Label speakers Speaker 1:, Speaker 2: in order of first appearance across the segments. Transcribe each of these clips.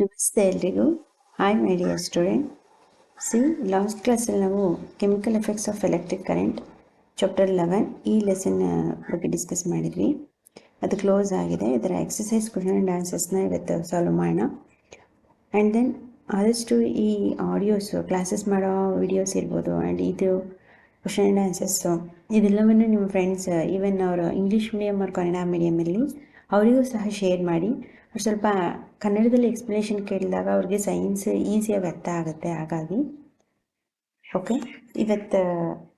Speaker 1: ನಮಸ್ತೆ ಎಲ್ರಿಗೂ. Hi my dear students last ಕ್ಲಾಸಲ್ಲಿ ನಾವು chemical effects of electric current chapter eleven ಈ ಲೆಸನ್ ಬಗ್ಗೆ ಡಿಸ್ಕಸ್ ಮಾಡಿದ್ವಿ. ಅದು ಕ್ಲೋಸ್ ಆಗಿದೆ. ಇದರ ಎಕ್ಸಸೈಸ್ ಕ್ವಶನ್ ಆ್ಯಂಡ್ ಆನ್ಸರ್ಸ್ನ ಇವತ್ತು ಸಾಲ್ವ್ ಮಾಡೋಣ. ಆ್ಯಂಡ್ ದೆನ್ ಆದಷ್ಟು ಈ ಆಡಿಯೋಸು ಕ್ಲಾಸಸ್ ಮಾಡೋ ವಿಡಿಯೋಸ್ ಇರ್ಬೋದು ಆ್ಯಂಡ್ ಇದು ಕ್ವಶನ್ ಆ್ಯಂಡ್ ಆನ್ಸರ್ಸು ಇದೆಲ್ಲವನ್ನು ನಿಮ್ಮ ಫ್ರೆಂಡ್ಸ್ ಈವನ್ ಅವರು ಇಂಗ್ಲೀಷ್ ಮೀಡಿಯಮ್ ಅವ್ರ ಕನ್ನಡ ಮೀಡಿಯಮಲ್ಲಿ ಅವರಿಗೂ ಸಹ ಶೇರ್ ಮಾಡಿ. ಸ್ವಲ್ಪ ಕನ್ನಡದಲ್ಲಿ ಎಕ್ಸ್ಪ್ಲನೇಷನ್ ಕೇಳಿದಾಗ ಅವ್ರಿಗೆ ಸೈನ್ಸ್ ಈಸಿಯಾಗಿ ಅರ್ಥ ಆಗುತ್ತೆ, ಹಾಗಾಗಿ. ಓಕೆ ಇವತ್ತು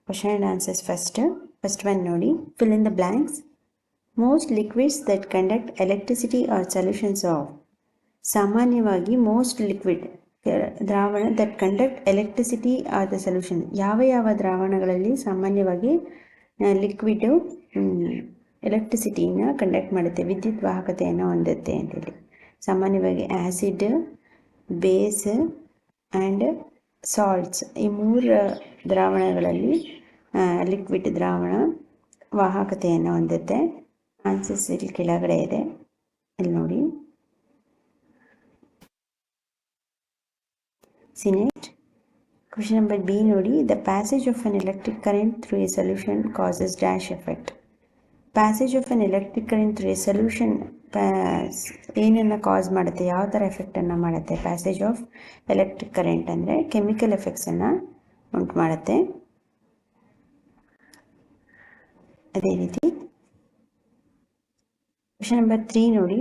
Speaker 1: question and answers first first one ನೋಡಿ. Fill in the blanks most liquids that conduct electricity are solutions of ಸಾಮಾನ್ಯವಾಗಿ ಮೋಸ್ಟ್ ಲಿಕ್ವಿಡ್ ದ್ರಾವಣ that conduct electricity are the solution ಯಾವ ಯಾವ ದ್ರಾವಣಗಳಲ್ಲಿ ಸಾಮಾನ್ಯವಾಗಿ ಲಿಕ್ವಿಡು ಎಲೆಕ್ಟ್ರಿಸಿಟಿನ ಕಂಡಕ್ಟ್ ಮಾಡುತ್ತೆ, ವಿದ್ಯುತ್ ವಾಹಕತೆಯನ್ನು ಹೊಂದುತ್ತೆ ಅಂತೇಳಿ. ಸಾಮಾನ್ಯವಾಗಿ ಆ್ಯಸಿಡ್ ಬೇಸ್ ಆ್ಯಂಡ್ ಸಾಲ್ಟ್ಸ್ ಈ ಮೂರು ದ್ರಾವಣಗಳಲ್ಲಿ ಲಿಕ್ವಿಡ್ ದ್ರಾವಣ ವಾಹಕತೆಯನ್ನು ಹೊಂದುತ್ತೆ. ಆನ್ಸಸ್ ಇಲ್ಲಿ ಕೆಳಗಡೆ ಇದೆ. ಇಲ್ಲಿ ನೋಡಿ. ಸಿನೆಟ್ ಕ್ವಶನ್ ನಂಬರ್ ಬಿ ನೋಡಿ. The passage of an electric current through a solution causes dash effect passage of an electric current through a solution ಏನನ್ನು ಕಾಸ್ ಮಾಡುತ್ತೆ, ಯಾವ ಥರ ಎಫೆಕ್ಟನ್ನು ಮಾಡುತ್ತೆ ಪ್ಯಾಸೇಜ್ ಆಫ್ ಎಲೆಕ್ಟ್ರಿಕ್ ಕರೆಂಟ್ ಅಂದರೆ ಕೆಮಿಕಲ್ ಎಫೆಕ್ಟ್ಸನ್ನು ಉಂಟು ಮಾಡುತ್ತೆ. ಅದೇ ರೀತಿ. ಕ್ವಶನ್ ನಂಬರ್ ತ್ರೀ ನೋಡಿ.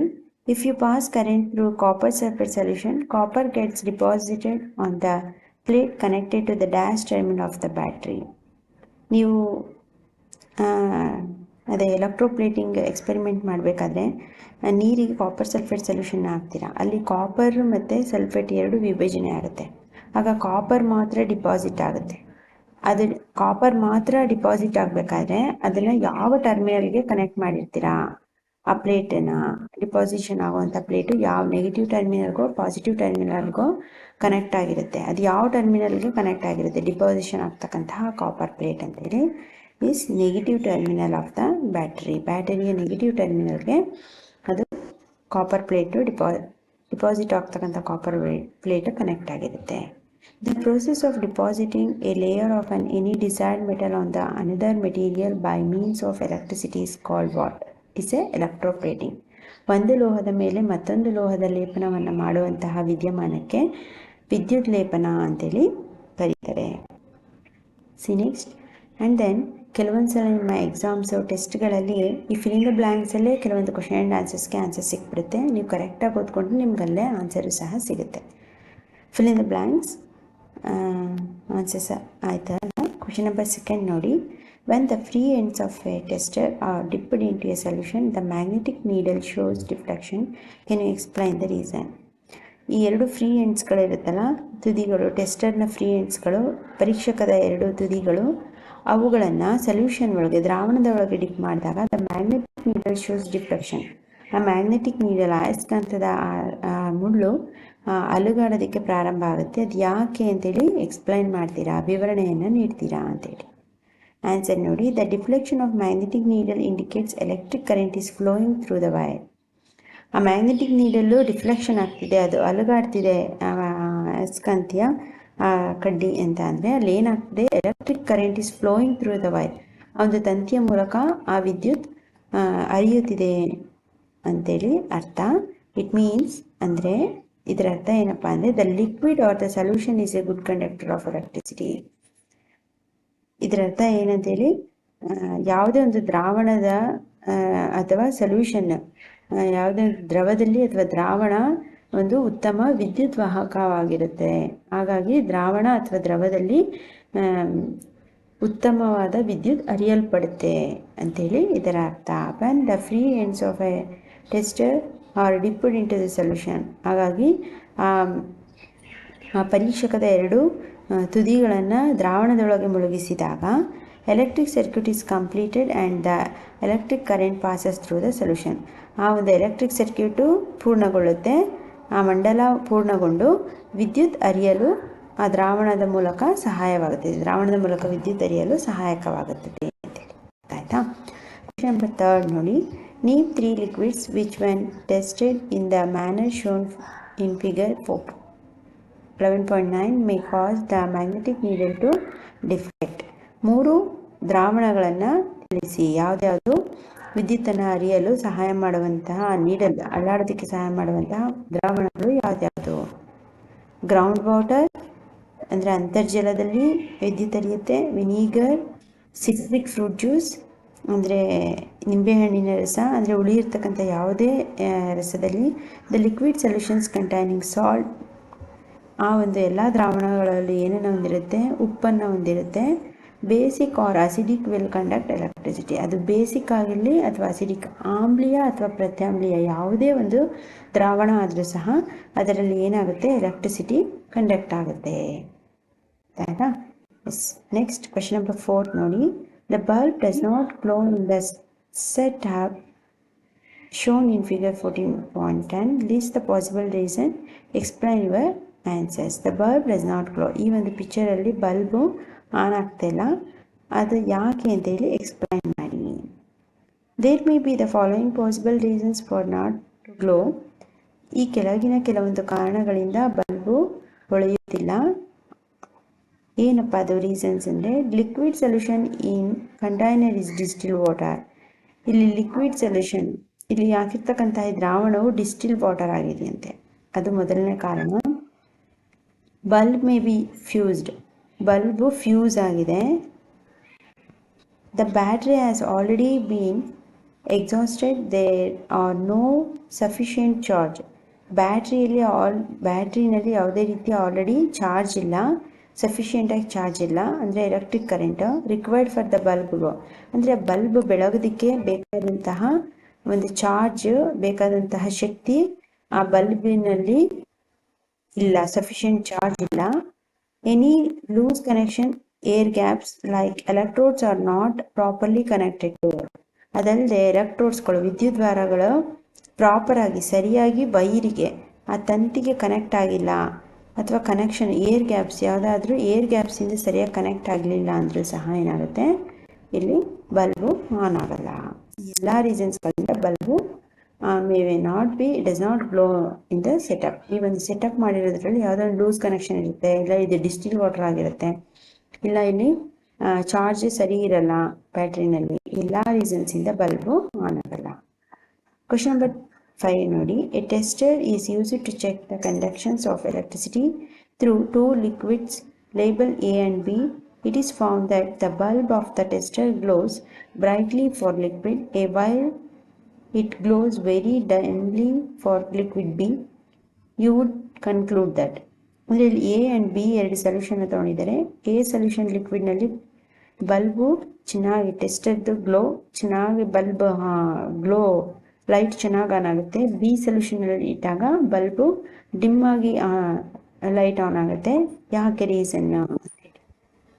Speaker 1: If you pass current through copper sulphate solution copper gets deposited on the plate connected to the dash terminal of the battery ನೀವು ಅದೇ ಎಲೆಕ್ಟ್ರೋಪ್ಲೇಟಿಂಗ್ ಎಕ್ಸ್ಪೆರಿಮೆಂಟ್ ಮಾಡಬೇಕಾದ್ರೆ ನೀರಿಗೆ ಕಾಪರ್ ಸಲ್ಫೇಟ್ ಸೊಲ್ಯೂಷನ್ ಹಾಕ್ತೀರಾ? ಅಲ್ಲಿ ಕಾಪರ್ ಮತ್ತು sulphate ಎರಡು ವಿಭಜನೆ ಆಗುತ್ತೆ. ಆಗ ಕಾಪರ್ ಮಾತ್ರ ಡಿಪಾಸಿಟ್ ಆಗುತ್ತೆ. ಅದು ಕಾಪರ್ ಮಾತ್ರ ಡಿಪಾಸಿಟ್ ಆಗಬೇಕಾದ್ರೆ, ಅದನ್ನು ಯಾವ ಟರ್ಮಿನಲ್ಗೆ ಕನೆಕ್ಟ್ ಮಾಡಿರ್ತೀರಾ? ಆ ಪ್ಲೇಟನ್ನು ಡಿಪಾಸಿಷನ್ ಆಗುವಂಥ ಪ್ಲೇಟು ಯಾವ ನೆಗೆಟಿವ್ ಟರ್ಮಿನಲ್ಗೋ ಪಾಸಿಟಿವ್ ಟರ್ಮಿನಲ್ಗೋ ಕನೆಕ್ಟ್ ಆಗಿರುತ್ತೆ. ಅದು ಯಾವ ಟರ್ಮಿನಲ್ಗೆ ಕನೆಕ್ಟ್ ಆಗಿರುತ್ತೆ? ಡಿಪಾಸಿಷನ್ ಆಗ್ತಕ್ಕಂತಹ ಕಾಪರ್ ಪ್ಲೇಟ್ ಅಂತೇಳಿ. Is negative terminal of the battery ಬ್ಯಾಟರಿಯ ನೆಗೆಟಿವ್ ಟರ್ಮಿನಲ್ಗೆ ಅದು ಕಾಪರ್ ಪ್ಲೇಟು ಡಿಪಾ ಡಿಪಾಸಿಟ್ ಆಗ್ತಕ್ಕಂಥ ಕಾಪರ್ ಪ್ಲೇಟು ಕನೆಕ್ಟ್ ಆಗಿರುತ್ತೆ. The process of depositing a layer of an any desired metal on the another material by means of electricity is called what is a electroplating ಒಂದು ಲೋಹದ ಮೇಲೆ ಮತ್ತೊಂದು ಲೋಹದ ಲೇಪನವನ್ನು ಮಾಡುವಂತಹ ವಿದ್ಯಮಾನಕ್ಕೆ ವಿದ್ಯುತ್ ಲೇಪನ ಅಂತೇಳಿ ಕರೀತಾರೆ. ಸಿ ನೆಕ್ಸ್ಟ್ ಆ್ಯಂಡ್ ದೆನ್ ಕೆಲವೊಂದು ಸಲ ನಿಮ್ಮ ಎಕ್ಸಾಮ್ಸು ಟೆಸ್ಟ್ಗಳಲ್ಲಿ ಈ ಫಿಲಿಂಗ್ ಬ್ಲ್ಯಾಂಕ್ಸಲ್ಲೇ ಕೆಲವೊಂದು ಕ್ವಶನ್ ಆ್ಯಂಡ್ ಆನ್ಸರ್ಸ್ಗೆ ಆನ್ಸರ್ ಸಿಕ್ಬಿಡುತ್ತೆ. ನೀವು ಕರೆಕ್ಟಾಗಿ ಓದ್ಕೊಂಡು ನಿಮ್ಗೆ ಅಲ್ಲೇ ಆನ್ಸರು ಸಹ ಸಿಗುತ್ತೆ. ಫಿಲಿಂಗ್ ಬ್ಲ್ಯಾಂಕ್ಸ್ ಆನ್ಸರ್ಸ್ ಆಯ್ತಲ್ಲ ಕ್ವಶನ್ ನಂಬರ್ ಸೆಕೆಂಡ್ ನೋಡಿ. When the free ends of a tester are dipped in to a solution the magnetic needle shows deflection can you explain the reason ಈ ಎರಡು ಫ್ರೀ ಎಂಡ್ಸ್ಗಳಿರುತ್ತಲ್ಲ ತುದಿಗಳು ಟೆಸ್ಟರ್ನ free ಎಂಡ್ಸ್ಗಳು ಪರೀಕ್ಷಕದ ಎರಡು ತುದಿಗಳು ಅವುಗಳನ್ನು solution ಒಳಗೆ ದ್ರಾವಣದ ಒಳಗೆ ಡಿಪ್ ಮಾಡಿದಾಗ the magnetic needle shows deflection ಆ ಮ್ಯಾಗ್ನೆಟಿಕ್ ನೀಡಲ್ ಆಯಸ್ಕಾಂತದ ಮುಳ್ಳು ಅಲುಗಾಡೋದಕ್ಕೆ ಪ್ರಾರಂಭ ಆಗುತ್ತೆ. ಅದು ಯಾಕೆ ಅಂತೇಳಿ ಎಕ್ಸ್ಪ್ಲೈನ್ ಮಾಡ್ತೀರಾ? ವಿವರಣೆಯನ್ನು ನೀಡ್ತೀರಾ ಅಂತೇಳಿ. ಆನ್ಸರ್ ನೋಡಿ. The deflection of magnetic needle indicates electric current is flowing through the wire ಆ ಮ್ಯಾಗ್ನೆಟಿಕ್ ನೀಡಲ್ಲು ಡಿಫ್ಲೆಕ್ಷನ್ ಆಗ್ತಿದೆ, ಅದು ಅಲುಗಾಡ್ತಿದೆ ಅಯಸ್ಕಾಂತೀಯ ಕಡ್ಡಿ ಅಂತ ಅಂದರೆ ಅಲ್ಲಿ ಏನಾಗ್ತದೆ? Electric current is flowing through the wire ಒಂದು ತಂತಿಯ ಮೂಲಕ ಆ ವಿದ್ಯುತ್ ಅರಿಯುತ್ತಿದೆ ಅಂತೇಳಿ ಅರ್ಥ. ಇಟ್ ಮೀನ್ಸ್ ಅಂದರೆ ಇದರ ಅರ್ಥ ಏನಪ್ಪ ಅಂದರೆ the liquid or the solution is a good conductor of electricity ಇದರ ಅರ್ಥ ಏನಂತೇಳಿ ಯಾವುದೇ ಒಂದು ದ್ರಾವಣದ ಅಥವಾ ಸೊಲ್ಯೂಷನ್ ಯಾವುದೇ ದ್ರವದಲ್ಲಿ ಅಥವಾ ದ್ರಾವಣ ಒಂದು ಉತ್ತಮ ವಿದ್ಯುತ್ ವಾಹಕವಾಗಿರುತ್ತೆ. ಹಾಗಾಗಿ ದ್ರಾವಣ ಅಥವಾ ದ್ರವದಲ್ಲಿ ಉತ್ತಮವಾದ ವಿದ್ಯುತ್ ಅರಿಯಲ್ಪಡುತ್ತೆ ಅಂಥೇಳಿ ಇದರ ಅರ್ಥ. When the free ends of a tester are dipped into the solution ಹಾಗಾಗಿ, ಆ ಪರೀಕ್ಷಕದ ಎರಡು ತುದಿಗಳನ್ನು ದ್ರಾವಣದೊಳಗೆ ಮುಳುಗಿಸಿದಾಗ electric circuit is completed and the electric current passes through the solution ಆ ಒಂದು ಎಲೆಕ್ಟ್ರಿಕ್ ಸರ್ಕ್ಯೂಟು ಪೂರ್ಣಗೊಳ್ಳುತ್ತೆ. ಆ ಮಂಡಲ ಪೂರ್ಣಗೊಂಡು ವಿದ್ಯುತ್ ಅರಿಯಲು ಆ ದ್ರಾವಣದ ಮೂಲಕ ಸಹಾಯವಾಗುತ್ತದೆ ದ್ರಾವಣದ ಮೂಲಕ ವಿದ್ಯುತ್ ಅರಿಯಲು ಸಹಾಯಕವಾಗುತ್ತದೆ ಅಂತೇಳಿ ಆಯಿತಾ? ಕ್ವಶನ್ ನಂಬರ್ ತರ್ಡ್ ನೋಡಿ. Liquids which when tested in the manner shown in figure in figure 4. 11.9 may cause the magnetic needle to deflect. ಮೂರು ದ್ರಾವಣಗಳನ್ನು ತಿಳಿಸಿ ಯಾವ್ದ್ಯಾವುದು? ವಿದ್ಯುತ್ತನ್ನು ಅರಿಯಲು ಸಹಾಯ ಮಾಡುವಂತಹ, ನೀಡಲ್, ಅಲ್ಲಾಡೋದಕ್ಕೆ ಸಹಾಯ ಮಾಡುವಂತಹ ದ್ರಾವಣಗಳು ಯಾವ್ದ್ಯಾವುದು? ಗ್ರೌಂಡ್ ವಾಟರ್ ಅಂದರೆ ಅಂತರ್ಜಲದಲ್ಲಿ ವಿದ್ಯುತ್ ಅರಿಯುತ್ತೆ ವಿನಿಗರ್ ಸಿಟ್ರಿಕ್ ಫ್ರೂಟ್ ಜ್ಯೂಸ್ ಅಂದರೆ ನಿಂಬೆಹಣ್ಣಿನ ರಸ, ಅಂದರೆ ಉಳಿಯಿರ್ತಕ್ಕಂಥ ಯಾವುದೇ ರಸದಲ್ಲಿ the liquid solutions containing salt ಆ ಒಂದು ಎಲ್ಲ ದ್ರಾವಣಗಳಲ್ಲಿ ಏನನ್ನು ಹೊಂದಿರುತ್ತೆ? ಉಪ್ಪನ್ನು ಹೊಂದಿರುತ್ತೆ. Basic or acidic will conduct electricity ಅದು ಬೇಸಿಕ್ ಆಗಿರಲಿ ಅಥವಾ ಅಸಿಡಿಕ್ ಆಮ್ಲೀಯ ಅಥವಾ ಪ್ರತ್ಯಾಮ್ಲೀಯ ಯಾವುದೇ ಒಂದು ದ್ರಾವಣ ಆದರೂ ಸಹ ಅದರಲ್ಲಿ ಏನಾಗುತ್ತೆ? ಎಲೆಕ್ಟ್ರಿಸಿಟಿ ಕಂಡಕ್ಟ್ ಆಗುತ್ತೆ. ಆಯ್ತಾ? Yes next question number four ನೋಡಿ. The bulb does not glow in the set have fourteen point ten 14.10 the possible reason explain explain your says the bulb does not glow ಈ ಒಂದು ಪಿಕ್ಚರಲ್ಲಿ bulb on ಆಗ್ತಿಲ್ಲ. ಅದು ಯಾಕೆ ಅಂತೇಳಿ explain ಮಾಡಿ. There may be the following possible reasons for not glow ಈ ಕೆಳಗಿನ ಕೆಲವೊಂದು ಕಾರಣಗಳಿಂದ ಬಲ್ಬು ಹೊಳೆಯುತ್ತಿಲ್ಲ. ಏನಪ್ಪ ಅದು ರೀಸನ್ಸ್ ಅಂದರೆ liquid solution in container is distil water ಇಲ್ಲಿ ಲಿಕ್ವಿಡ್ ಸೊಲ್ಯೂಷನ್ ಇಲ್ಲಿ ಹಾಕಿರ್ತಕ್ಕಂತಹ ದ್ರಾವಣವು ಡಿಸ್ಟಿಲ್ ವಾಟರ್ ಆಗಿದೆಯಂತೆ. ಅದು ಮೊದಲನೇ ಕಾರಣ. Bulb may be fused. Bulb fuse ಆಗಿದೆ. The battery has already been exhausted. There are no sufficient charge. ಬ್ಯಾಟ್ರಿಯಲ್ಲಿ ಆಲ್, ಬ್ಯಾಟ್ರಿನಲ್ಲಿ ಯಾವುದೇ ರೀತಿ ಆಲ್ರೆಡಿ ಚಾರ್ಜ್ ಇಲ್ಲ. ಸಫಿಷಿಯೆಂಟಾಗಿ ಚಾರ್ಜ್ ಇಲ್ಲ. ಅಂದರೆ electric current required for the ಬಲ್ಬ್ಗು. ಅಂದರೆ ಬಲ್ಬ್ ಬೆಳಗೋದಕ್ಕೆ ಬೇಕಾದಂತಹ ಒಂದು ಚಾರ್ಜ್, ಬೇಕಾದಂತಹ ಶಕ್ತಿ ಆ ಬಲ್ಬಿನಲ್ಲಿ ಇಲ್ಲ ಸಫಿಷಿಯೆಂಟ್ ಚಾರ್ಜ್ ಇಲ್ಲ. Any loose connection air gaps like electrodes are not properly connected to ಅದಲ್ಲದೆ ಎಲೆಕ್ಟ್ರೋಡ್ಸ್ಗಳು ವಿದ್ಯುತ್ ದ್ವಾರಗಳು ಪ್ರಾಪರ್ ಆಗಿ, ಸರಿಯಾಗಿ ವೈರಿಗೆ, ಆ ತಂತಿಗೆ ಕನೆಕ್ಟ್ ಆಗಿಲ್ಲ, ಅಥವಾ ಕನೆಕ್ಷನ್ ಏರ್ ಗ್ಯಾಪ್ಸ್ ಯಾವುದಾದ್ರೂ ಏರ್ ಗ್ಯಾಪ್ಸಿಂದ ಸರಿಯಾಗಿ ಕನೆಕ್ಟ್ ಆಗಲಿಲ್ಲ ಅಂದರೂ ಸಹ ಏನಾಗುತ್ತೆ? ಇಲ್ಲಿ ಬಲ್ಬು ಆನ್ ಆಗಲ್ಲ. ಎಲ್ಲ ರೀಸನ್ಸ್ಗಳಿಂದ bulb may way not be does not glow in the setup ಈ ಒಂದು ಸೆಟಪ್ ಮಾಡಿರೋದ್ರಲ್ಲಿ ಯಾವುದೋ ಒಂದು ಲೂಸ್ ಕನೆಕ್ಷನ್ ಇರುತ್ತೆ, ಇಲ್ಲ ಇದು ಡಿಸ್ಟಿಲ್ ವಾಟರ್ ಆಗಿರುತ್ತೆ. ಇಲ್ಲ ಇಲ್ಲಿ ಚಾರ್ಜ್ ಸರಿ ಇರಲ್ಲ ಬ್ಯಾಟ್ರಿನಲ್ಲಿ ಎಲ್ಲ ರೀಸನ್ಸಿಂದ ಬಲ್ಬು ಆನ್ ಆಗಲ್ಲ. ಕ್ವಶನ್ ನಂಬರ್ ಫೈವ್ ನೋಡಿ. A tester is use to check the conductions of electricity through two liquids label A and B it is found that the bulb of the tester glows brightly for liquid A while it glows very dimly for liquid B. You would conclude that. ಅಂದರೆ ಇಲ್ಲಿ A and B ಎರಡು solution ತೊಗೊಂಡಿದ್ದಾರೆ A solution ಲಿಕ್ವಿಡ್ನಲ್ಲಿ bulb ಚೆನ್ನಾಗಿ ಟೆಸ್ಟರ್ದು glow ಚೆನ್ನಾಗಿ bulb glow light ಚೆನ್ನಾಗಿ on ಆಗುತ್ತೆ ಬಿ ಸೊಲ್ಯೂಷನಲ್ಲಿ ಇಟ್ಟಾಗ ಬಲ್ಬು ಡಿಮ್ ಆಗಿ ಲೈಟ್ ಆನ್ ಆಗುತ್ತೆ ಯಾಕೆ reason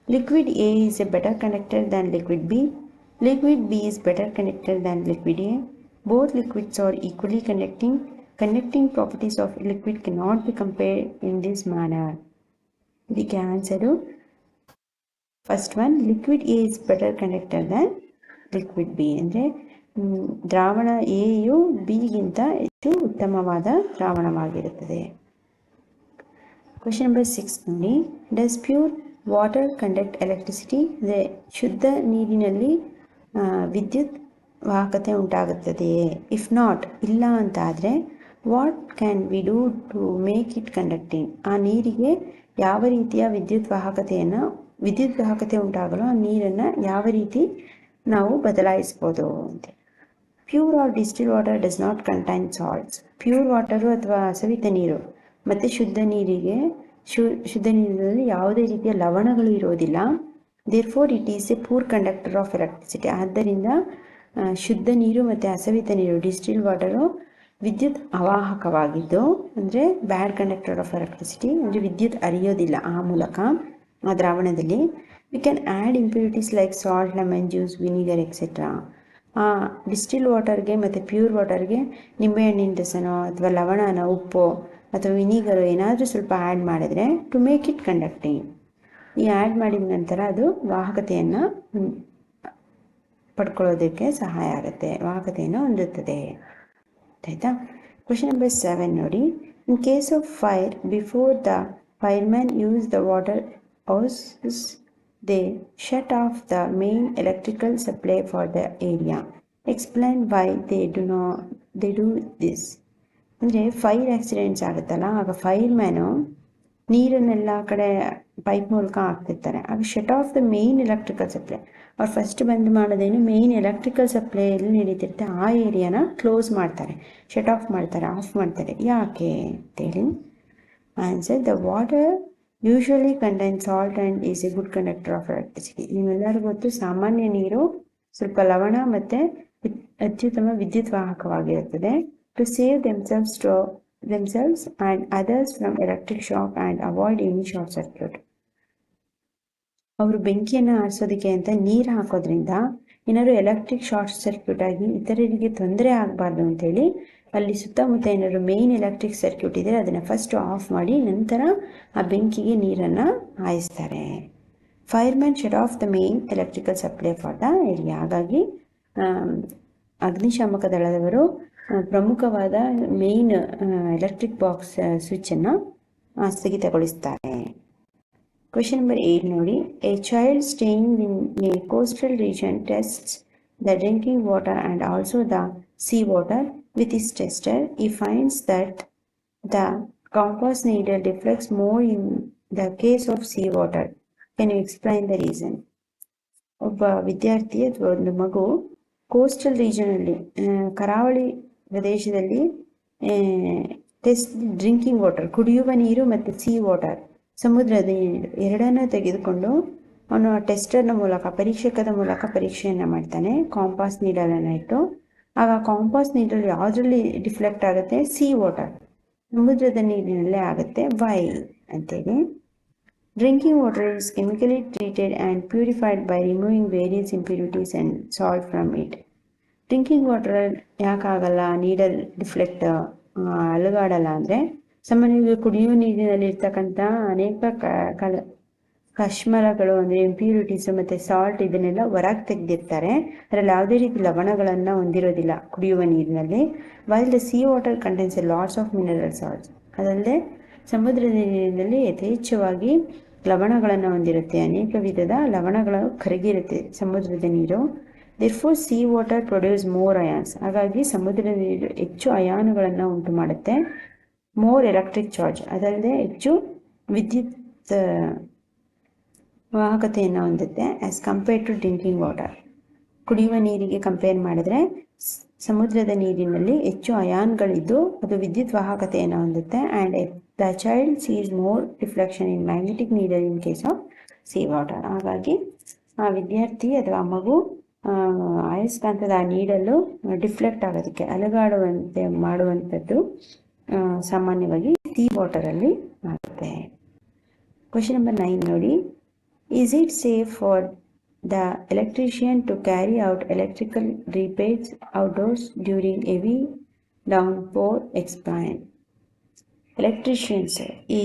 Speaker 1: Liquid A is a better conductor than liquid B. Liquid B is better conductor than liquid A. Both liquids are equally conducting. Conducting properties of liquid cannot be compared in this manner. ಇದಕ್ಕೆ answer first one liquid A is better conductor than liquid B ಅಂದರೆ ದ್ರಾವಣ ಎಯು ಬಿಗಿಂತ ಹೆಚ್ಚು ಉತ್ತಮವಾದ ದ್ರಾವಣವಾಗಿರುತ್ತದೆ question number six ನೋಡಿ does pure water conduct electricity ಅಂದರೆ ಶುದ್ಧ ನೀರಿನಲ್ಲಿ ವಿದ್ಯುತ್ ವಾಹಕತೆ ಉಂಟಾಗುತ್ತದೆಯೇ ಇಫ್ ನಾಟ್ ಇಲ್ಲ ಅಂತ ಆದರೆ what can we do to make it conducting ಆ ನೀರಿಗೆ ಯಾವ ರೀತಿಯ ವಿದ್ಯುತ್ ವಾಹಕತೆಯನ್ನು, ವಿದ್ಯುತ್ ವಾಹಕತೆ ಉಂಟಾಗಲು ಆ ನೀರನ್ನು ಯಾವ ರೀತಿ ನಾವು ಬದಲಾಯಿಸ್ಬೋದು ಅಂತ. Pure or distil water does not contain salts pure water ಅಥವಾ ಸವಿತ ನೀರು, ಮತ್ತು ಶುದ್ಧ ನೀರಿಗೆ, ಶು, ಶುದ್ಧ ನೀರಿನಲ್ಲಿ ಯಾವುದೇ ರೀತಿಯ ಲವಣಗಳು ಇರೋದಿಲ್ಲ therefore it is a poor conductor of electricity ಆದ್ದರಿಂದ ಶುದ್ಧ ನೀರು ಮತ್ತು ಅಸವಿತ ನೀರು ಡಿಸ್ಟಿಲ್ ವಾಟರು ವಿದ್ಯುತ್ ಅವಾಹಕವಾಗಿದ್ದು, ಅಂದರೆ ಬ್ಯಾಡ್ ಕಂಡಕ್ಟರ್ ಆಫ್ ಎಲೆಕ್ಟ್ರಿಸಿಟಿ ಅಂದರೆ ವಿದ್ಯುತ್ ಅರಿಯೋದಿಲ್ಲ ಆ ಮೂಲಕ ಆ ದ್ರಾವಣದಲ್ಲಿ. We can add impurities like salt lemon juice vinegar etcetera ಆ ಡಿಸ್ಟಿಲ್ ವಾಟರ್ಗೆ ಮತ್ತು ಪ್ಯೂರ್ ವಾಟರ್ಗೆ ನಿಂಬೆಹಣ್ಣಿನ ರಸನೋ ಅಥವಾ ಲವಣನೋ ಉಪ್ಪು ಅಥವಾ ವಿನಿಗರು ಏನಾದರೂ ಸ್ವಲ್ಪ ಆ್ಯಡ್ ಮಾಡಿದರೆ ಟು ಮೇಕ್ ಇಟ್ ಕಂಡಕ್ಟಿಂಗ್ ಈ ಆ್ಯಡ್ ಮಾಡಿದ ನಂತರ ಅದು ವಾಹಕತೆಯನ್ನು ಪಡ್ಕೊಳ್ಳೋದಕ್ಕೆ ಸಹಾಯ ಆಗುತ್ತೆ ವಾಹಕತೆಯನ್ನು ಹೊಂದುತ್ತದೆ ಆಯಿತಾ ಕ್ವಶನ್ ನಂಬರ್ ಸೆವೆನ್ ನೋಡಿ In case of fire, before the firemen use the water hoses, they shut off the main electrical supply for the area. Explain why they do not they do this. ಅಂದರೆ fire accidents ಆಗುತ್ತಲ್ಲ ಆಗ fire man ನೀರನ್ನೆಲ್ಲ ಕಡೆ pipe ಮೂಲಕ ಹಾಕ್ತಿರ್ತಾರೆ. ಆಗ shut off the main electrical supply ಅವ್ರು first ಬಂದು ಮಾಡೋದೇನು ಮೇಯ್ನ್ ಎಲೆಕ್ಟ್ರಿಕಲ್ ಸಪ್ಲೈ ಎಲ್ಲಿ ನಡೀತಿರುತ್ತೆ. ಆ ಏರಿಯಾನ ಕ್ಲೋಸ್ ಮಾಡ್ತಾರೆ. ಶಟ್ ಆಫ್ ಮಾಡ್ತಾರೆ ಆಫ್ ಮಾಡ್ತಾರೆ. ಯಾಕೆ ಅಂತೇಳಿ answer the water usually contain salt and is a good conductor of electricity ನಿಮ್ಮೆಲ್ಲರಿಗೂ ಗೊತ್ತು, ಸಾಮಾನ್ಯ ನೀರು ಸ್ವಲ್ಪ ಲವಣ ಮತ್ತು ಅತ್ಯುತ್ತಮ ವಿದ್ಯುತ್ ವಾಹಕವಾಗಿರುತ್ತದೆ. To save themselves to themselves and others from electric shock and avoid any short circuit ಅವರು ಬೆಂಕಿಯನ್ನು ಆರಿಸೋದಕ್ಕೆ ಅಂತ ನೀರು ಹಾಕೋದ್ರಿಂದ ಏನಾದ್ರು ಎಲೆಕ್ಟ್ರಿಕ್ ಶಾರ್ಟ್ ಸರ್ಕ್ಯೂಟ್ ಆಗಿ ಇತರರಿಗೆ ತೊಂದರೆ ಆಗಬಾರ್ದು ಅಂತೇಳಿ ಅಲ್ಲಿ ಸುತ್ತಮುತ್ತ ಏನಾದ್ರು ಮೇನ್ ಎಲೆಕ್ಟ್ರಿಕ್ ಸರ್ಕ್ಯೂಟ್ ಇದೆ ಅದನ್ನು ಫಸ್ಟ್ ಆಫ್ ಮಾಡಿ ನಂತರ ಆ ಬೆಂಕಿಗೆ ನೀರನ್ನು ಹಾಯಿಸ್ತಾರೆ. Fireman shut off the main electrical supply for the area ಹಾಗಾಗಿ ಅಗ್ನಿಶಾಮಕ ದಳದವರು ಪ್ರಮುಖವಾದ ಮೇನ್ ಎಲೆಕ್ಟ್ರಿಕ್ ಬಾಕ್ಸ್ ಸ್ವಿಚ್ ಸ್ವಿಚ್ಚನ್ನು ಸ್ಥಗಿತಗೊಳಿಸ್ತಾರೆ. ಕ್ವೆಶನ್ ನಂಬರ್ ಏಟ್ ನೋಡಿ. A child staying in a coastal region test the drinking water and also the sea water with his tester ಈ finds that the compass needle deflects more in the case of sea water Can you explain the reason? ಒಬ್ಬ ವಿದ್ಯಾರ್ಥಿ ಅಥವಾ ಒಂದು ಮಗು coastal ರೀಜನಲ್ಲಿ ಕರಾವಳಿ ಪ್ರದೇಶದಲ್ಲಿ test drinking water ಕುಡಿಯುವ ನೀರು ಮತ್ತು ಸಿ ವಾಟರ್ ಸಮುದ್ರದ ನೀರು ಎರಡನ್ನೂ ತೆಗೆದುಕೊಂಡು ಅವನು ಟೆಸ್ಟರ್ನ ಮೂಲಕ, ಪರೀಕ್ಷಕದ ಮೂಲಕ ಪರೀಕ್ಷೆಯನ್ನು ಮಾಡ್ತಾನೆ. ಕಾಂಪಾಸ್ ನೀಡಲನ್ನು ಇಟ್ಟು, ಆಗ ಕಾಂಪಾಸ್ ನೀಡಲು ಯಾವುದರಲ್ಲಿ ಡಿಫ್ಲೆಕ್ಟ್ ಆಗುತ್ತೆ? ಸಿ ವಾಟರ್ ಸಮುದ್ರದ ನೀರಿನಲ್ಲೇ ಆಗುತ್ತೆ. ವೈ ಅಂತೇಳಿ. Drinking water is chemically treated and purified by removing various impurities and salt from it drinking water ಯಾಕಾಗಲ್ಲ needle deflect ಅಲುಗಾಡಲ್ಲ ಅಂದರೆ ಸಾಮಾನ್ಯವಾಗಿ ಕುಡಿಯುವ ನೀರಿನಲ್ಲಿ ಇರ್ತಕ್ಕಂಥ ಅನೇಕ ಕಲ ಕಶ್ಮಲಗಳು ಅಂದರೆ ಇಂಪ್ಯೂರಿಟೀಸು ಮತ್ತು ಸಾಲ್ಟ್ ಇದನ್ನೆಲ್ಲ ಹೊರಗೆ ತೆಗೆದಿರ್ತಾರೆ. ಅದರಲ್ಲಿ ಯಾವುದೇ ರೀತಿ ಲವಣಗಳನ್ನು ಹೊಂದಿರೋದಿಲ್ಲ ಕುಡಿಯುವ ನೀರಿನಲ್ಲಿ. While the sea water contains lots of mineral salts ಅದಲ್ಲದೆ ಸಮುದ್ರದ ನೀರಿನಲ್ಲಿ ಯಥೇಚ್ಛವಾಗಿ ಲವಣಗಳನ್ನು ಹೊಂದಿರುತ್ತೆ. ಅನೇಕ ವಿಧದ ಲವಣಗಳು ಕರಗಿರುತ್ತೆ ಸಮುದ್ರದ ನೀರು. Therefore sea water produce more ions ಹಾಗಾಗಿ ಸಮುದ್ರದ ನೀರು ಹೆಚ್ಚು ಅಯಾನುಗಳನ್ನು ಉಂಟು ಮಾಡುತ್ತೆ ಮೋರ್ ಎಲೆಕ್ಟ್ರಿಕ್ ಚಾರ್ಜ್ ಅದಲ್ಲದೆ ಹೆಚ್ಚು ವಿದ್ಯುತ್ ವಾಹಕತೆಯನ್ನು ಹೊಂದುತ್ತೆ as compare to drinking water ಕುಡಿಯುವ ನೀರಿಗೆ ಕಂಪೇರ್ ಮಾಡಿದ್ರೆ ಸಮುದ್ರದ ನೀರಿನಲ್ಲಿ ಹೆಚ್ಚು ಅಯಾನ್ಗಳಿದ್ದು ಅದು ವಿದ್ಯುತ್ ವಾಹಕತೆಯನ್ನು ಹೊಂದುತ್ತೆ and the child sees more reflection in magnetic needle in case of sea water ಹಾಗಾಗಿ ಆ ವಿದ್ಯಾರ್ಥಿ ಅಥವಾ ಮಗು ಅಯಸ್ಕಾಂತದ ಆ ನೀಡಲು ಡಿಫ್ಲೆಕ್ಟ್ ಆಗೋದಕ್ಕೆ, ಅಲುಗಾಡುವಂತೆ ಮಾಡುವಂಥದ್ದು ಸಾಮಾನ್ಯವಾಗಿ ಟೀ ವಾಟರಲ್ಲಿ ಆಗುತ್ತೆ. ಕ್ವಶನ್ ನಂಬರ್ ನೈನ್ ನೋಡಿ. Is it safe for the electrician to carry out electrical repairs outdoors during heavy downpour explain electricians ಈ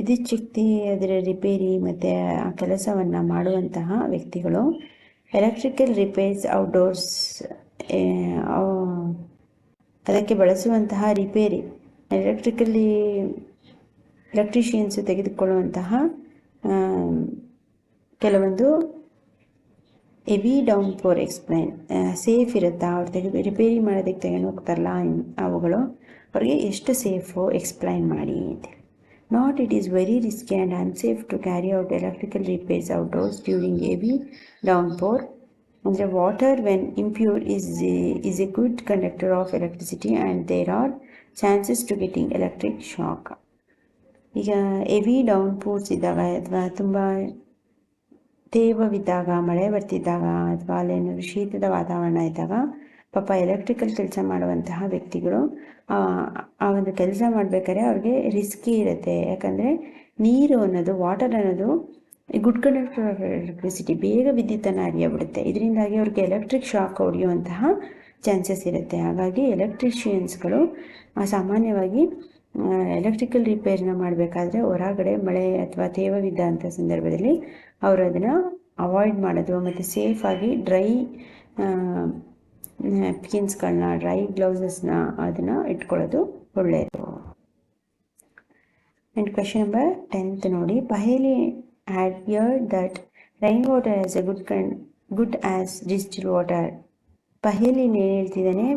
Speaker 1: ವಿದ್ಯುತ್ ಶಕ್ತಿ ಅದರ ರಿಪೇರಿ ಮತ್ತು ಆ ಕೆಲಸವನ್ನು ಮಾಡುವಂತಹ ವ್ಯಕ್ತಿಗಳು. ಎಲೆಕ್ಟ್ರಿಕಲ್ ರಿಪೇರ್ಸ್ ಔಟ್ಡೋರ್ಸ್ ಅದಕ್ಕೆ ಬಳಸುವಂತಹ ರಿಪೇರಿ ಎಲೆಕ್ಟ್ರಿಕಲಿ ಎಲೆಕ್ಟ್ರಿಷಿಯನ್ಸು ತೆಗೆದುಕೊಳ್ಳುವಂತಹ ಕೆಲವೊಂದು ಎವಿ ಡೌನ್ ಫೋರ್ ಎಕ್ಸ್ಪ್ಲೈನ್ ಸೇಫ್ ಇರುತ್ತಾ? ಅವ್ರು ತೆಗೆದು ರಿಪೇರಿ ಮಾಡೋದಕ್ಕೆ ತೆಗೆದು ಹೋಗ್ತಾರಲ್ಲ ಅವುಗಳು. ಅವ್ರಿಗೆ ಎಷ್ಟು ಸೇಫು ಎಕ್ಸ್ಪ್ಲೈನ್ ಮಾಡಿ ಅಂತೇಳಿ not it is very risky and unsafe to carry out electrical repairs outdoors during heavy downpour ಅಂದರೆ water when impure is is a good conductor of electricity and there are chances to getting electric shock ಈಗ ಎವಿ down force ಇದ್ದಾಗ ಅಥವಾ ತುಂಬ ತೇವವಿದ್ದಾಗ ಮಳೆ ಬರ್ತಿದ್ದಾಗ ಅಥವಾ ಅಲ್ಲೇನಾದ್ರು ಶೀತದ ವಾತಾವರಣ ಇದ್ದಾಗ ಪಾಪ ಎಲೆಕ್ಟ್ರಿಕಲ್ ಕೆಲಸ ಮಾಡುವಂತಹ ವ್ಯಕ್ತಿಗಳು, ಆ ಒಂದು ಕೆಲಸ ಮಾಡಬೇಕಾದ್ರೆ ಅವ್ರಿಗೆ ರಿಸ್ಕಿ ಇರುತ್ತೆ. ಯಾಕಂದರೆ ನೀರು ಅನ್ನೋದು ವಾಟರ್ ಅನ್ನೋದು ಗುಡ್ ಕಂಡಕ್ಟರ್ ಆಫ್ ಎಲೆಕ್ಟ್ರಿಸಿಟಿ ಬೇಗ ವಿದ್ಯುತ್ತನ್ನು ಹರಿಯಬಿಡುತ್ತೆ. ಇದರಿಂದಾಗಿ ಅವ್ರಿಗೆ ಎಲೆಕ್ಟ್ರಿಕ್ ಶಾಕ್ ಹೊಡೆಯುವಂತಹ ಚಾನ್ಸಸ್ ಇರುತ್ತೆ. ಹಾಗಾಗಿ ಎಲೆಕ್ಟ್ರಿಷಿಯನ್ಸ್ಗಳು ಸಾಮಾನ್ಯವಾಗಿ ಎಲೆಕ್ಟ್ರಿಕಲ್ ರಿಪೇರ್ನ ಮಾಡಬೇಕಾದ್ರೆ ಹೊರಗಡೆ ಮಳೆ ಅಥವಾ ತೇವವಿದ್ದಂಥ ಸಂದರ್ಭದಲ್ಲಿ ಅವರು ಅದನ್ನು ಅವಾಯ್ಡ್ ಮಾಡೋದು ಮತ್ತು ಸೇಫಾಗಿ ಡ್ರೈ ಪಿನ್ಸ್ಗಳನ್ನ ಡ್ರೈ ಗ್ಲೌಸಸ್ನ ಅದನ್ನು ಇಟ್ಕೊಳ್ಳೋದು ಒಳ್ಳೆಯದು ಆ್ಯಂಡ್ ಕ್ವೆಶನ್ ನಂಬರ್ ಟೆಂತ್ ನೋಡಿ. Paheli had heard that rain water as a good ಕನ್ good as distil water Paheli ಏನು ಹೇಳ್ತಿದ್ದಾನೆ?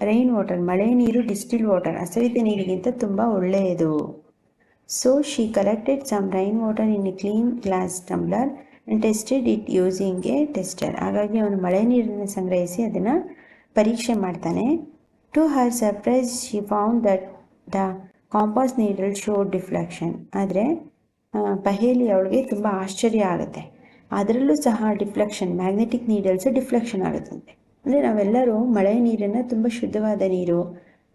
Speaker 1: ರೈನ್ ವಾಟರ್ ಮಳೆ ನೀರು ಡಿಸ್ಟಿಲ್ ವಾಟರ್ ಹಸವಿದ ನೀರಿಗಿಂತ ತುಂಬ ಒಳ್ಳೆಯದು. So she collected some rain water in a clean glass tumbler and tested it using a tester ಹಾಗಾಗಿ ಅವನು ಮಳೆ ನೀರನ್ನು ಸಂಗ್ರಹಿಸಿ ಅದನ್ನು ಪರೀಕ್ಷೆ ಮಾಡ್ತಾನೆ. To her surprise she found that the compass needle show deflection ಆದರೆ ಪಹೇಲಿ ಅವಳಿಗೆ ತುಂಬ ಆಶ್ಚರ್ಯ ಆಗುತ್ತೆ. ಅದರಲ್ಲೂ ಸಹ ಡಿಫ್ಲೆಕ್ಷನ್ ಮ್ಯಾಗ್ನೆಟಿಕ್ ನೀಡಲ್ಸು ಡಿಫ್ಲೆಕ್ಷನ್ ಆಗುತ್ತಂತೆ. ಅಂದರೆ ನಾವೆಲ್ಲರೂ ಮಳೆ ನೀರನ್ನು ತುಂಬ ಶುದ್ಧವಾದ ನೀರು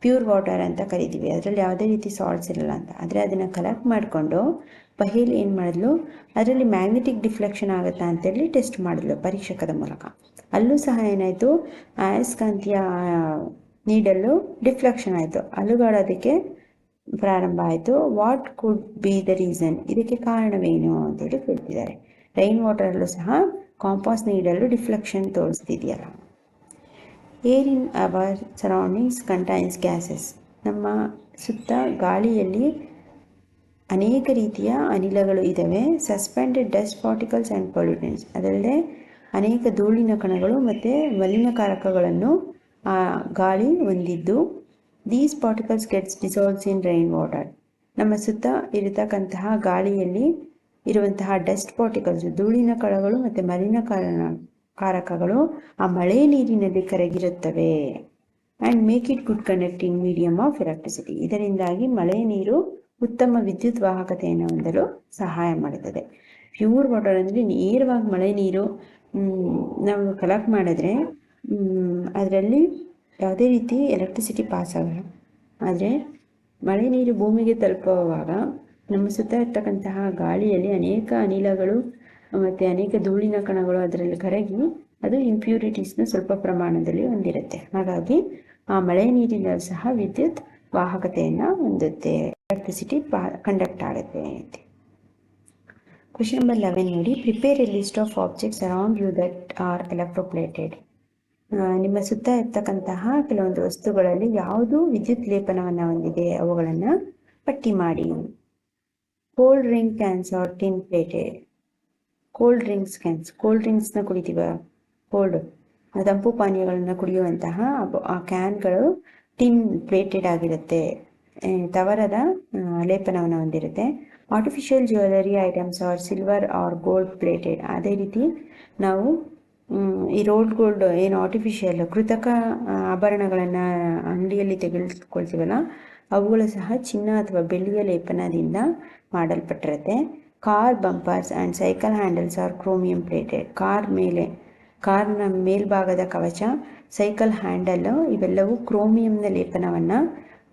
Speaker 1: ಪ್ಯೂರ್ ವಾಟರ್ ಅಂತ ಕರಿತೀವಿ. ಅದರಲ್ಲಿ ಯಾವುದೇ ರೀತಿ ಸಾಲ್ಟ್ಸ್ ಇರಲ್ಲ ಅಂತ. ಆದರೆ ಅದನ್ನು ಕಲೆಕ್ಟ್ ಮಾಡಿಕೊಂಡು ಪಹೇಲಿ ಏನು ಮಾಡಿದ್ಲು? ಅದರಲ್ಲಿ ಮ್ಯಾಗ್ನೆಟಿಕ್ ಡಿಫ್ಲೆಕ್ಷನ್ ಆಗುತ್ತಾ ಅಂತೇಳಿ ಟೆಸ್ಟ್ ಮಾಡಿದ್ಲು ಪರೀಕ್ಷಕದ ಮೂಲಕ. ಅಲ್ಲೂ ಸಹ ಏನಾಯಿತು? ಅಯಸ್ಕಾಂತೀಯ ನೀಡಲು ಡಿಫ್ಲೆಕ್ಷನ್ ಆಯಿತು. ಅಲುಗಾಡೋದಕ್ಕೆ ಪ್ರಾರಂಭ ಆಯಿತು. What could be the reason ಇದಕ್ಕೆ ಕಾರಣವೇನು ಅಂತೇಳಿ ಕೇಳ್ತಿದ್ದಾರೆ. ರೈನ್ ವಾಟರಲ್ಲೂ ಸಹ compass needle deflection ತೋರಿಸ್ತಿದೆಯಲ್ಲ. Air in our surroundings contains gases. ನಮ್ಮ ಸುತ್ತ ಗಾಳಿಯಲ್ಲಿ ಅನೇಕ ರೀತಿಯ ಅನಿಲಗಳು ಇದ್ದಾವೆ suspended dust particles and pollutants. ಅದಲ್ಲದೆ ಅನೇಕ ಧೂಳಿನ ಕಣಗಳು ಮತ್ತು ಮಲಿನಕಾರಕಗಳನ್ನು ಆ, ಗಾಳಿ ಹೊಂದಿದ್ದು. These particles gets dissolves in rain water ನಮ್ಮ ಸುತ್ತ ಇರತಕ್ಕಂತಹ ಗಾಳಿಯಲ್ಲಿ ಇರುವಂತಹ ಡಸ್ಟ್ ಪಾರ್ಟಿಕಲ್ಸ್, ಧೂಳಿನ ಕಣಗಳು ಮತ್ತು ಮಲಿನಕಾರಣ ಕಾರಕಗಳು ಆ ಮಳೆ ನೀರಿನಲ್ಲಿ ಕರಗಿರುತ್ತವೆ. And make it good connecting medium of electricity ಇದರಿಂದಾಗಿ ಮಳೆ ನೀರು ಉತ್ತಮ ವಿದ್ಯುತ್ ವಾಹಕತೆಯನ್ನು ಹೊಂದಲು ಸಹಾಯ ಮಾಡುತ್ತದೆ. ಪ್ಯೂರ್ ವಾಟರ್ ಅಂದರೆ ನೇರವಾಗಿ ಮಳೆ ನೀರು ನಾವು ಕಲೆಕ್ಟ್ ಮಾಡಿದ್ರೆ ಅದರಲ್ಲಿ ಯಾವುದೇ ರೀತಿ ಎಲೆಕ್ಟ್ರಿಸಿಟಿ ಪಾಸ್ ಆಗಲ್ಲ. ಆದರೆ ಮಳೆ ನೀರು ಭೂಮಿಗೆ ತಲುಪುವಾಗ ನಮ್ಮ ಸುತ್ತ ಇರ್ತಕ್ಕಂತಹ ಗಾಳಿಯಲ್ಲಿ ಅನೇಕ ಅನಿಲಗಳು ಮತ್ತು ಅನೇಕ ಧೂಳಿನ ಕಣಗಳು ಅದರಲ್ಲಿ ಕರಗಿ ಅದು ಇಂಪ್ಯೂರಿಟೀಸ್ನ ಸ್ವಲ್ಪ ಪ್ರಮಾಣದಲ್ಲಿ ಹೊಂದಿರುತ್ತೆ. ಹಾಗಾಗಿ ಆ ಮಳೆ ನೀರಿನ ಸಹ ವಿದ್ಯುತ್ ವಾಹಕತೆಯನ್ನು ಹೊಂದುತ್ತೆ. ಎಲೆಕ್ಟ್ರಿಸಿಟಿ ಕಂಡಕ್ಟ್ ಆಗುತ್ತೆ ಅಂತ. ಕ್ವಶನ್ ನಂಬರ್ ಲೆವೆನ್ ನೋಡಿ prepare a list of objects around you that are electroplated ನಿಮ್ಮ ಸುತ್ತ ಇರ್ತಕ್ಕಂತಹ ಕೆಲವೊಂದು ವಸ್ತುಗಳಲ್ಲಿ ಯಾವುದು ವಿದ್ಯುತ್ ಲೇಪನವನ್ನು ಹೊಂದಿದೆ, ಅವುಗಳನ್ನು ಪಟ್ಟಿ ಮಾಡಿ. Cold drink cans are tin plated cold drinks cans cold ಡ್ರಿಂಕ್ಸ್ನ ಕುಡಿತೀವ? ಕೋಲ್ಡ್ ತಂಪು ಪಾನೀಯಗಳನ್ನು ಕುಡಿಯುವಂತಹ ಆ ಕ್ಯಾನ್ಗಳು ಟಿನ್ ಪ್ಲೇಟೆಡ್ ಆಗಿರುತ್ತೆ. ತವರದ ಲೇಪನವನ್ನು ಹೊಂದಿರುತ್ತೆ. Artificial jewellery items are silver or gold plated ಅದೇ ರೀತಿ ನಾವು ಈ ರೋಡ್ ಗೋಲ್ಡ್ ಏನು ಆರ್ಟಿಫಿಷಿಯಲ್ ಕೃತಕ ಆಭರಣಗಳನ್ನು ಅಂಗಡಿಯಲ್ಲಿ ತೆಗೆದುಕೊಳ್ತೀವಲ್ಲ, ಅವುಗಳು ಸಹ ಚಿನ್ನ ಅಥವಾ ಬೆಳ್ಳಿಯ ಲೇಪನದಿಂದ ಮಾಡಲ್ಪಟ್ಟಿರುತ್ತೆ. Car bumpers and cycle handles are chromium plated car ಮೇಲೆ ಕಾರ್ನ ಮೇಲ್ಭಾಗದ ಕವಚ ಸೈಕಲ್ ಹ್ಯಾಂಡಲ್ಲು ಇವೆಲ್ಲವೂ ಕ್ರೋಮಿಯಂನ ಲೇಪನವನ್ನು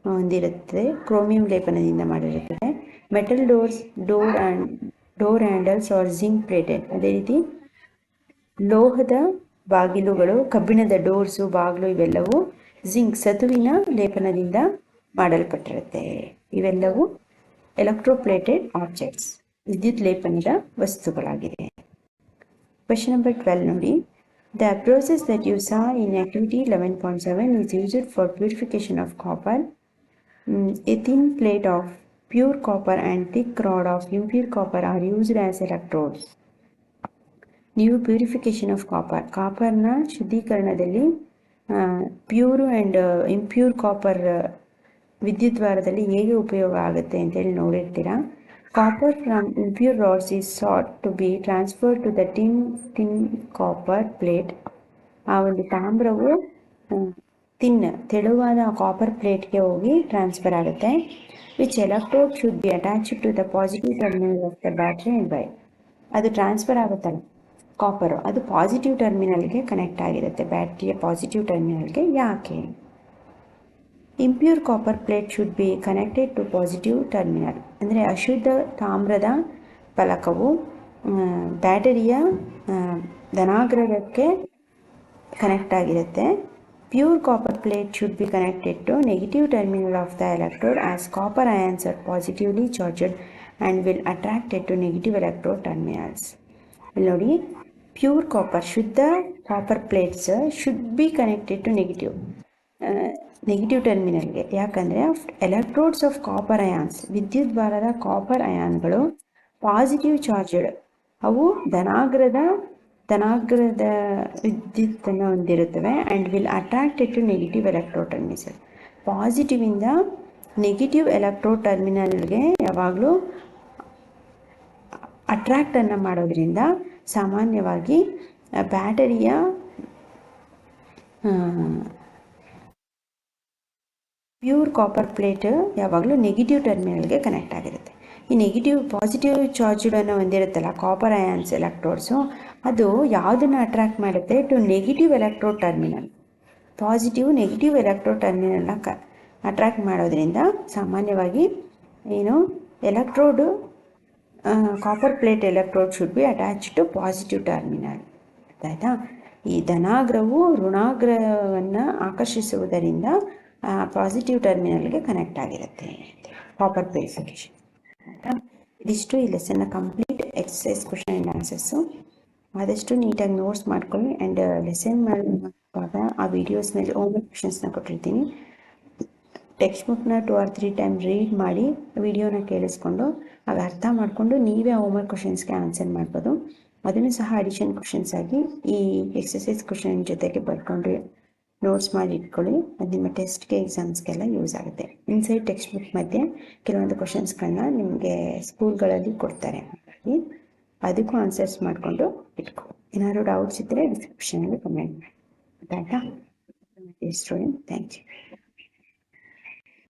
Speaker 1: ಹೊಂದಿರುತ್ತದೆ ಕ್ರೋಮಿಯಂ ಲೇಪನದಿಂದ ಮಾಡಿರುತ್ತದೆ metal doors door and door handles are zinc plated ಅದೇ ರೀತಿ ಲೋಹದ ಬಾಗಿಲುಗಳು ಕಬ್ಬಿಣದ ಡೋರ್ಸು ಬಾಗಿಲು ಇವೆಲ್ಲವೂ ಜಿಂಕ್ ಸತುವಿನ ಲೇಪನದಿಂದ ಮಾಡಲ್ಪಟ್ಟಿರುತ್ತೆ ಇವೆಲ್ಲವೂ ಎಲೆಕ್ಟ್ರೋಪ್ಲೇಟೆಡ್ ಆಬ್ಜೆಕ್ಟ್ಸ್ ವಿದ್ಯುತ್ ಲೇಪನದ ವಸ್ತುಗಳಾಗಿದೆ ಕ್ವೆಶನ್ ನಂಬರ್ ಟ್ವೆಲ್ ನೋಡಿ. The process that you saw in activity eleven point seven is used for purification of copper a thin plate of pure copper and thick rod of impure copper are used as electrodes new purification of copper ಕಾಪರ್ನ ಶುದ್ಧೀಕರಣದಲ್ಲಿ pure and impure copper ವಿದ್ಯುತ್ ದ್ವಾರದಲ್ಲಿ ಹೇಗೆ ಉಪಯೋಗ ಆಗುತ್ತೆ ಅಂತೇಳಿ ನೋಡಿರ್ತೀರ? Copper from impure rods is sought to be transfer to the thin thin copper plate ಆ ಒಂದು ತಾಮ್ರವು ತಿನ್ ತೆಳುವಾದ ಕಾಪರ್ ಪ್ಲೇಟ್ಗೆ ಹೋಗಿ ಟ್ರಾನ್ಸ್ಫರ್ ಆಗುತ್ತೆ which electrode should be attach to the positive terminal of the battery and by ಅದು transfer ಆಗುತ್ತಲ್ಲ copper ಅದು ಪಾಸಿಟಿವ್ ಟರ್ಮಿನಲ್ಗೆ ಕನೆಕ್ಟ್ ಆಗಿರುತ್ತೆ ಬ್ಯಾಟ್ರಿಯ ಪಾಸಿಟಿವ್ ಟರ್ಮಿನಲ್ಗೆ ಯಾಕೆ impure copper plate should be connected to positive terminal ಅಂದರೆ ಅಶುದ್ಧ ತಾಮ್ರದ ಫಲಕವು ಬ್ಯಾಟರಿಯ ಧನಾಗ್ರಹಕ್ಕೆ ಕನೆಕ್ಟ್ ಆಗಿರುತ್ತೆ. Pure copper plate should be connected to negative terminal of the electrode as copper ions are positively charged and will attracted to negative electrode terminals ಇಲ್ಲಿ ನೋಡಿ pure copper ಶುದ್ಧ copper plates should be connected to negative negative ಟರ್ಮಿನಲ್ಗೆ ಯಾಕಂದರೆ electrodes of copper ions ವಿದ್ಯುತ್ ಭಾರದ copper ಅಯಾನ್ಗಳು positive charged ಅವು ಧನಾಗ್ರದ ಧನಾಗ್ರದ ವಿದ್ಯುತ್ತನ್ನು ಹೊಂದಿರುತ್ತವೆ and will attracted to negative electro terminal ಪಾಸಿಟಿವಿಂದ negative electro ಟರ್ಮಿನಲ್ಗೆ ಯಾವಾಗಲೂ ಅಟ್ರಾಕ್ಟನ್ನು ಮಾಡೋದ್ರಿಂದ ಸಾಮಾನ್ಯವಾಗಿ ಬ್ಯಾಟರಿಯ ಪ್ಯೂರ್ ಕಾಪರ್ ಪ್ಲೇಟ್ ಯಾವಾಗಲೂ ನೆಗೆಟಿವ್ ಟರ್ಮಿನಲ್ಗೆ ಕನೆಕ್ಟ್ ಆಗಿರುತ್ತೆ. ಈ ನೆಗೆಟಿವ್ ಪಾಸಿಟಿವ್ ಚಾರ್ಜ್ಡನ್ನು ಹೊಂದಿರುತ್ತಲ್ಲ ಕಾಪರ್ ಅಯಾನ್ಸ್ ಎಲೆಕ್ಟ್ರೋಡ್ಸು ಅದು ಯಾವುದನ್ನು ಅಟ್ರ್ಯಾಕ್ಟ್ ಮಾಡುತ್ತೆ? To negative electrode terminal positive negative electrode ಟರ್ಮಿನಲ್ನ ಕ ಅಟ್ರ್ಯಾಕ್ಟ್ ಮಾಡೋದ್ರಿಂದ ಸಾಮಾನ್ಯವಾಗಿ ಏನು? Electrode copper plate electrode should be attach to positive terminal ಆಯಿತಾ ಈ ಧನಾಗ್ರಹವು ಋಣಾಗ್ರವನ್ನು ಆಕರ್ಷಿಸುವುದರಿಂದ ಪಾಸಿಟಿವ್ ಟರ್ಮಿನಲ್ಗೆ ಕನೆಕ್ಟ್ ಆಗಿರುತ್ತೆ ಕಾಪರ್ ಪ್ಯೂರಿಫಿಕೇಶನ್ ಆಯಿತಾ? ಇದಿಷ್ಟು ಈ ಲೆಸನ್ನ complete exercise question and answers ಆದಷ್ಟು ನೀಟಾಗಿ ನೋಟ್ಸ್ ಮಾಡ್ಕೊಳ್ಳಿ ಆ್ಯಂಡ್ ಲೆಸನ್ ಮಾಡುವಾಗ ಆ ವೀಡಿಯೋಸ್ ಮೇಲೆ ಓಮ್ ಕ್ವಶನ್ಸ್ನ ಕೊಟ್ಟಿರ್ತೀನಿ. ಟೆಕ್ಸ್ಟ್ ಬುಕ್ನ two or three time read ಮಾಡಿ ವಿಡಿಯೋನ ಕೇಳಿಸ್ಕೊಂಡು ಆಗ ಅರ್ಥ ಮಾಡಿಕೊಂಡು ನೀವೇ ಹೋಮ್ವರ್ಕ್ ಕ್ವಶನ್ಸ್ಗೆ ಆನ್ಸರ್ ಮಾಡ್ಬೋದು. ಅದನ್ನು ಸಹ ಅಡಿಷನ್ ಕ್ವಶನ್ಸ್ ಆಗಿ ಈ ಎಕ್ಸಸೈಸ್ ಕ್ವಶನ್ ಜೊತೆಗೆ ಬರ್ಕೊಂಡು ನೋಟ್ಸ್ ಮಾಡಿ ಇಟ್ಕೊಳ್ಳಿ ಅದು ನಿಮ್ಮ ಟೆಸ್ಟ್ಗೆ ಎಕ್ಸಾಮ್ಸ್ಗೆಲ್ಲ ಯೂಸ್ ಆಗುತ್ತೆ. ಇನ್ಸೈಡ್ ಟೆಕ್ಸ್ಟ್ ಬುಕ್ ಮಧ್ಯೆ ಕೆಲವೊಂದು ಕ್ವಶನ್ಸ್ಗಳನ್ನ ನಿಮಗೆ ಸ್ಕೂಲ್ಗಳಲ್ಲಿ ಕೊಡ್ತಾರೆ. ಹಾಗಾಗಿ ಅದಕ್ಕೂ ಆನ್ಸರ್ಸ್ ಮಾಡಿಕೊಂಡು ಇಟ್ಕೊ. ಏನಾದ್ರು ಡೌಟ್ಸ್ ಇದ್ದರೆ ಡಿಸ್ಕ್ರಿಪ್ಷನಲ್ಲಿ ಕಮೆಂಟ್ ಮಾಡಿ. ಆಯಿತಾ ಸ್ಟೂಡೆಂಟ್ ಥ್ಯಾಂಕ್ ಯು